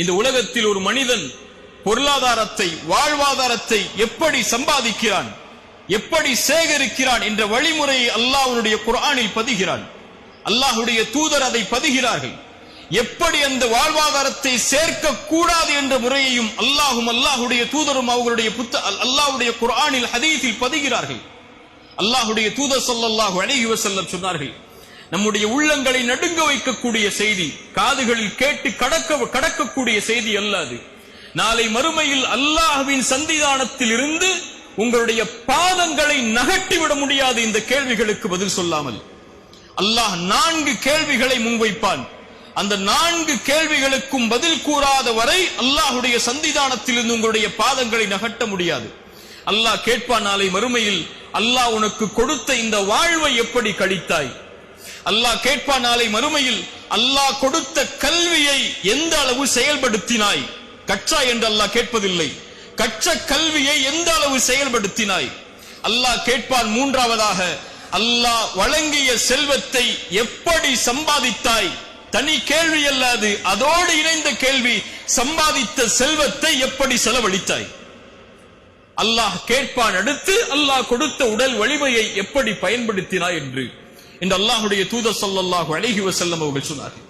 இந்த உலகத்தில் ஒரு மனிதன் பொருளாதாரத்தை வாழ்வாதாரத்தை எப்படி சம்பாதிக்கிறான் எப்படி சேகரிக்கிறான் என்ற வழிமுறையை அல்லாஹ்வுடைய குரானில் பதிகிறான். அல்லாஹுடைய தூதர் அதை பதிகிறார்கள். எப்படி அந்த வாழ்வாதாரத்தை சேர்க்க கூடாது என்ற முறையையும் அல்லாஹும் அல்லாஹுடைய தூதரும் அவர்களுடைய புத்த அல்லாஹுடைய குரானில் ஹதீஸில் பதிகிறார்கள். அல்லாஹுடைய தூதர் சொல்லல்லாஹு அழகி வசல்லம் சொன்னார்கள் நம்முடைய உள்ளங்களை நடுங்க வைக்கக்கூடிய செய்தி காதுகளில் கேட்டு கடக்க கடக்கக்கூடிய செய்தி அல்லாது நாளை மறுமையில் அல்லாஹுவின் சந்திதானத்தில் இருந்து உங்களுடைய பாதங்களை நகட்டிவிட முடியாது இந்த கேள்விகளுக்கு பதில் சொல்லாமல். அல்லாஹ் நான்கு கேள்விகளை முன்வைப்பான். அந்த நான்கு கேள்விகளுக்கும் பதில் கூறாத வரை அல்லாஹுடைய சந்திதானத்தில் இருந்து உங்களுடைய பாதங்களை நகட்ட முடியாது. அல்லாஹ் கேட்பான் நாளை மறுமையில் அல்லாஹ் உனக்கு கொடுத்த இந்த வாழ்வை எப்படி கழித்தாய்? அல்லாஹ் கேட்பான் நாளை மறுமையில் அல்லாஹ் கொடுத்த கல்வியை எந்த அளவு செயல்படுத்தினாய்? கற்றா என்று அல்லாஹ் கேட்பதில்லை. கற்ற கல்வியை எந்த அளவு செயல்படுத்தினாய்? அல்லாஹ் கேட்பான் மூன்றாவதாக அல்லாஹ் வழங்கிய செல்வத்தை எப்படி சம்பாதித்தாய்? தனி கேள்வி அல்லாது அதோடு இணைந்த கேள்வி சம்பாதித்த செல்வத்தை எப்படி செலவழித்தாய்? அல்லாஹ் கேட்பான் அடுத்து அல்லாஹ் கொடுத்த உடல் வலிமையை எப்படி பயன்படுத்தினாய் என்று. இந்த அல்லாஹுடைய தூதர் ஸல்லல்லாஹு அழகி வசல்லம் அவர்கள் சொன்னார்கள்.